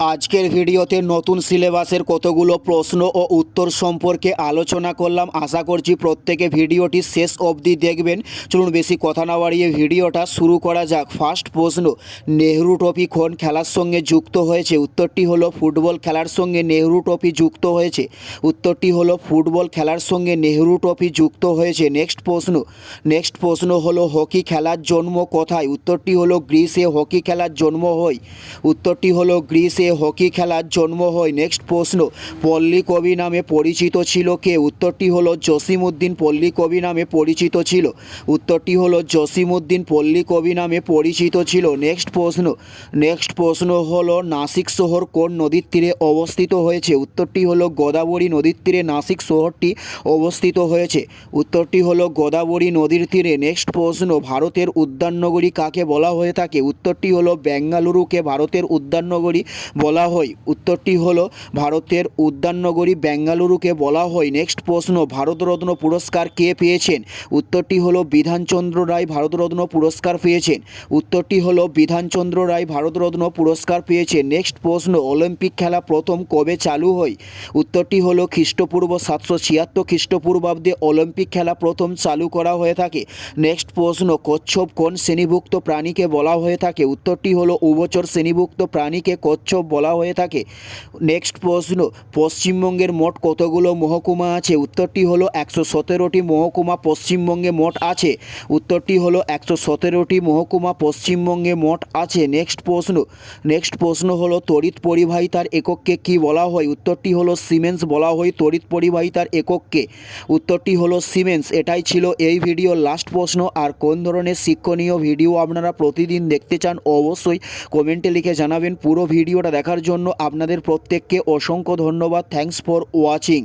আজকের ভিডিওতে নতুন সিলেবাসের কতগুলো প্রশ্ন ও উত্তর সম্পর্কে আলোচনা করলাম। আশা করছি প্রত্যেকে ভিডিওটি শেষ অবধি দেখবেন। চলুন বেশি কথা না বাড়িয়ে ভিডিওটা শুরু করা যাক। ফার্স্ট প্রশ্ন, নেহরু ট্রফি কোন খেলার সঙ্গে যুক্ত হয়েছে? উত্তরটি হলো, ফুটবল খেলার সঙ্গে নেহরু ট্রফি যুক্ত হয়েছে। উত্তরটি হলো, ফুটবল খেলার সঙ্গে নেহরু ট্রফি যুক্ত হয়েছে। নেক্সট প্রশ্ন নেক্সট প্রশ্ন হলো, হকি খেলার জন্ম কোথায়? উত্তরটি হলো, গ্রিসে হকি খেলার জন্ম হয়। উত্তরটি হলো, গ্রিসে হকি খেলার জন্ম হয়। নেক্সট প্রশ্ন, পল্লী কবি নামে পরিচিত ছিল কে? উত্তরটি হলো জসিমউদ্দিন পল্লী কবি নামে পরিচিত ছিল। উত্তরটি হলো জসিমউদ্দিন পল্লী কবি নামে পরিচিত ছিল। নেক্সট প্রশ্ন নেক্সট প্রশ্ন হলো নাসিক শহর কোন নদীর তীরে অবস্থিত হয়েছে? উত্তরটি হলো গোদাবরী নদীর তীরে নাসিক শহরটি অবস্থিত হয়েছে। উত্তরটি হলো গোদাবরী নদীর তীরে। নেক্সট প্রশ্ন, ভারতের উদ্যাননগরী কাকে বলা হয়ে থাকে? উত্তরটি হলো বেঙ্গালুরুকে ভারতের উদ্যাননগরী বলা হয়। উত্তরটি হলো, ভারতের উদ্যাননগরী বেঙ্গালুরুকে বলা হয় নেক্সট প্রশ্ন, ভারতরত্ন পুরস্কার কে পেয়েছেন? উত্তরটি হলো, বিধানচন্দ্র রায় ভারতরত্ন পুরস্কার পেয়েছেন। উত্তরটি হলো, বিধানচন্দ্র রায় ভারতরত্ন পুরস্কার পেয়েছেন। নেক্সট প্রশ্ন, অলিম্পিক খেলা প্রথম কবে চালু হয়? উত্তরটি হলো, খ্রিস্টপূর্ব সাতশো ছিয়াত্তর খ্রিস্টপূর্বাব্দে অলিম্পিক খেলা প্রথম চালু করা হয়ে থাকে। নেক্সট প্রশ্ন, কচ্ছপ কোন শ্রেণীভুক্ত প্রাণীকে বলা হয়ে থাকে? উত্তরটি হলো, উভচর শ্রেণীভুক্ত প্রাণীকে কচ্ছপ বলা হয়ে থাকে। নেক্সট প্রশ্ন, পশ্চিমবঙ্গের মোট কতগুলো মহকুমা আছে? উত্তরটি হলো একশো সতেরোটি মহকুমা পশ্চিমবঙ্গে মোট আছে। উত্তরটি হলো একশো সতেরোটি মহকুমা পশ্চিমবঙ্গে মোট আছে। নেক্সট প্রশ্ন নেক্সট প্রশ্ন হলো তড়িৎ পরিবাহিতার একককে কি বলা হয়? উত্তরটি হলো সিমেন্স বলা হয় তড়িৎ পরিবাহিতার একককে। উত্তরটি হলো সিমেন্স, এটাই ছিল এই ভিডিওর লাস্ট প্রশ্ন। আর কোন ধরনের শিক্ষণীয় ভিডিও আপনারা প্রতিদিন দেখতে চান, অবশ্যই কমেন্টে লিখে জানাবেন। পুরো ভিডিওটা দেখার জন্য আপনাদের প্রত্যেককে অসংখ্য ধন্যবাদ। Thanks for watching